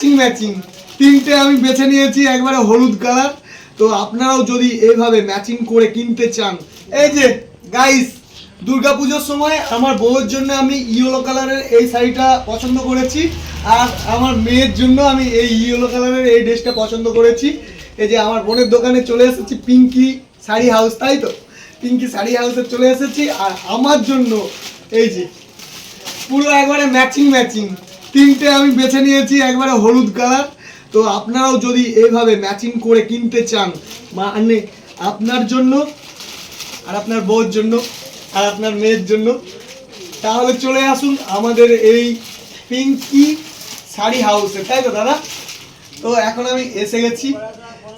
Matching matching তিনটে আমি বেছে নিয়েছি, একবারে হলুদ কালার তো আপনারাও যদি এইভাবে ম্যাচিং করে কিনতে চান, এই যে গাইস দুর্গাপুজোর সময় আমার বউয়ের জন্য আমি ইয়েলো কালারের এই শাড়িটা পছন্দ করেছি, আর আমার মেয়ের জন্য আমি এই ইয়েলো কালারের এই ড্রেসটা পছন্দ করেছি। এই যে আমার বোনের দোকানে চলে এসেছি পিঙ্কি শাড়ি হাউস তাই তো? পিঙ্কি শাড়ি হাউসে চলে এসেছি, আর আমার জন্য এই যে, পুরো একবারে ম্যাচিং ম্যাচিং তিনটে আমি বেছে নিয়েছি, একবারে হলুদ কালার। তো আপনারাও যদি এইভাবে ম্যাচিং করে কিনতে চান মানে আপনার জন্য আর আপনার বউর জন্য আর আপনার মেয়ের জন্য, তাহলে চলে আসুন আমাদের এই পিঙ্কি শাড়ি হাউসে তাই তো দাদা? তো এখন আমি এসে গেছি।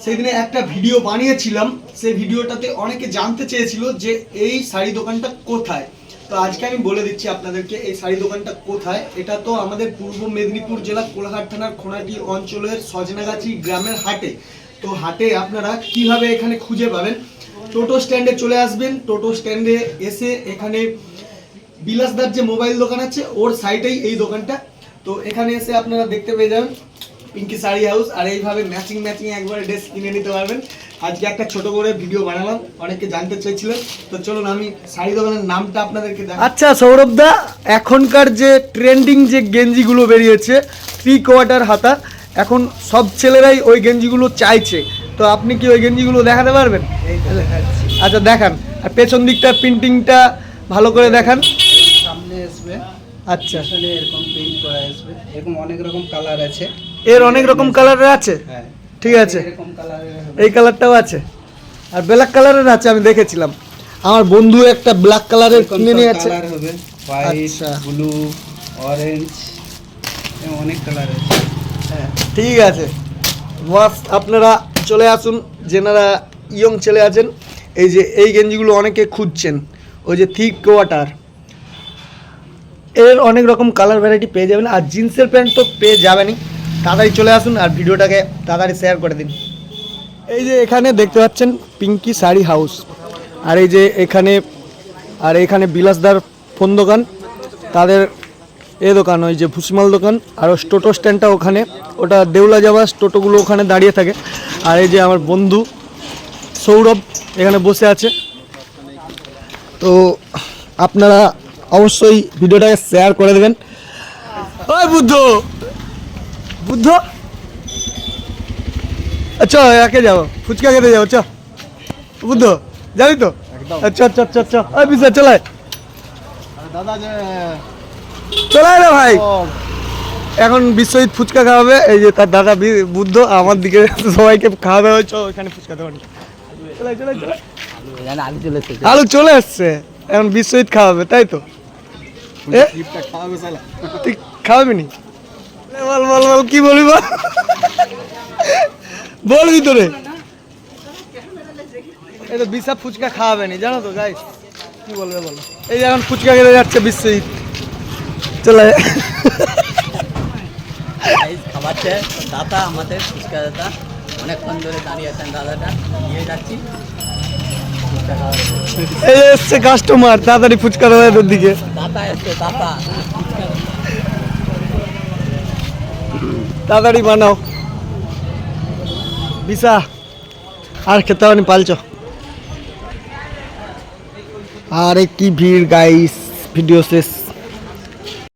সেদিনে একটা ভিডিও বানিয়েছিলাম, সেই ভিডিওটাতে অনেকে জানতে চেয়েছিল যে এই শাড়ি দোকানটা কোথায়। তো আজকে আমি বলে দিচ্ছি আপনাদেরকে, এই শাড়ি দোকানটা কোথায়? এটা তো আমাদের পূর্ব মেদিনীপুর জেলা, কোলাঘাট থানার খোনাটি অঞ্চলের সজনাগাছি গ্রামের হাটে। তো হাটে আপনারা কীভাবে এখানে খুঁজে পাবেন? টোটো স্ট্যান্ডে চলে আসবেন, টোটো স্ট্যান্ডে এসে এখানে বিলাসদার যে মোবাইল দোকান আছে, ওর সাইডেই এই দোকানটা। তো এখানে এসে আপনারা দেখতে পেয়ে যাবেন, পিঙ্কি শাড়ি হাউস, আর এইভাবে ম্যাচিং ম্যাচিং একবারে ড্রেস কিনে নিতে পারবেন। আজকে একটা ছোট করে ভিডিও বানালাম অনেকে জানতে চেয়েছিলেন। তো চলুন আমি শাড়ি দোকানের নামটা আপনাদেরকে আচ্ছা সৌরভ দা এখনকার যে ট্রেন্ডিং যে গেঞ্জিগুলো বেরিয়েছে থ্রি কোয়ার্টার হাতা এখন সব ছেলেরাই ওই গেঞ্জিগুলো চাইছে। তো আপনি কি ওই গেঞ্জিগুলো দেখাতে পারবেন? আচ্ছা দেখান। আর পেছন দিকটা প্রিন্টিংটা ভালো করে দেখান। সামনে আসবে। আচ্ছা। এরকম প্রিন্ট করা আসবে। এরকম অনেক রকম কালার আছে। এর অনেক রকম কালার আছে? হ্যাঁ। ঠিক আছে। এই কালারটাও আছে। আর ব্ল্যাক কালারের আছে আমি দেখেছিলাম। আমার বন্ধু একটা ব্ল্যাক কালারের কিনে নিয়ে আছে আচ্ছা। ব্লু অরেঞ্জ অনেক কালার আছে। হ্যাঁ ঠিক আছে। বাস আপনারা চলে আসুন যেনারা ইয়ং ছেলে আছেন এই যে এই গেঞ্জিগুলো অনেকে খুঁজছেন ওই যে থিক কোয়াটার এর অনেক রকম কালার ভ্যারাইটি পেয়ে যাবেন আর জিন্সের প্যান্ট তো পেয়ে যাবেনই। তাড়াতাড়ি চলে আসুন আর ভিডিওটাকে তাড়াতাড়ি শেয়ার করে দিন। এই যে এখানে দেখতে পাচ্ছেন পিঙ্কি শাড়ি হাউস। আর এই যে এখানে আর এখানে বিলাসদার ফোন দোকান তাদের এ দোকান ওই যে ভুসিমাল দোকান আর ওই টোটো স্ট্যান্ডটা ওখানে। ওটা দেউলা যাওয়া টোটোগুলো ওখানে দাঁড়িয়ে থাকে। আর এই যে আমার বন্ধু সৌরভ এখানে বসে আছে। তো আপনারা অবশ্যই ভিডিওটাকে শেয়ার করে দেবেন। ওই বুদ্ধ! বুদ্ধ। আচ্ছা একে যাব ফুচকা খেতে যাব চ বুদ্ধ যাবি তো? আচ্ছা আচ্ছা আচ্ছা আচ্ছা ওই বিশা চলায় দাদা রে ভাই। এখন বিশ্বজিৎ ফুচকা খাওয়াবে এই যে তার দাদা বুদ্ধ আমার দিকে সবাইকে খাওয়াবে হয়েছে ওইখানে ফুচকা দোকান। চলে চলে চলে আলু চলে আসছে এখন বিশ্বজিৎ খাওয়াবে তাই তো? খাওয়াবে খাওয়াবি নি? বল বল বল কি বলবি বল? বল ভিতরে এই তো বিশাপ ফুচকা খাওয়াবে নি জানো তো গাইস কি বলবে বলো? এই যে এখন ফুচকা খেতে যাচ্ছে বিশ্বজিৎ। চলে খাবারছে দাদা আমাদের ফুচকা দাদা অনেকক্ষণ ধরে দাঁড়িয়ে আছেন দাদাটা নিয়ে যাচ্ছি। এই এসছে কাস্টমার তাড়াতাড়ি ফুচকা দাদাদের দিকে। দাদা এসছে দাদা। তাড়াতাড়ি বানাও। বিশা আর খেতে হয়নি পালছ? আরে কি ভিড় গাইস ভিডিও শেষ।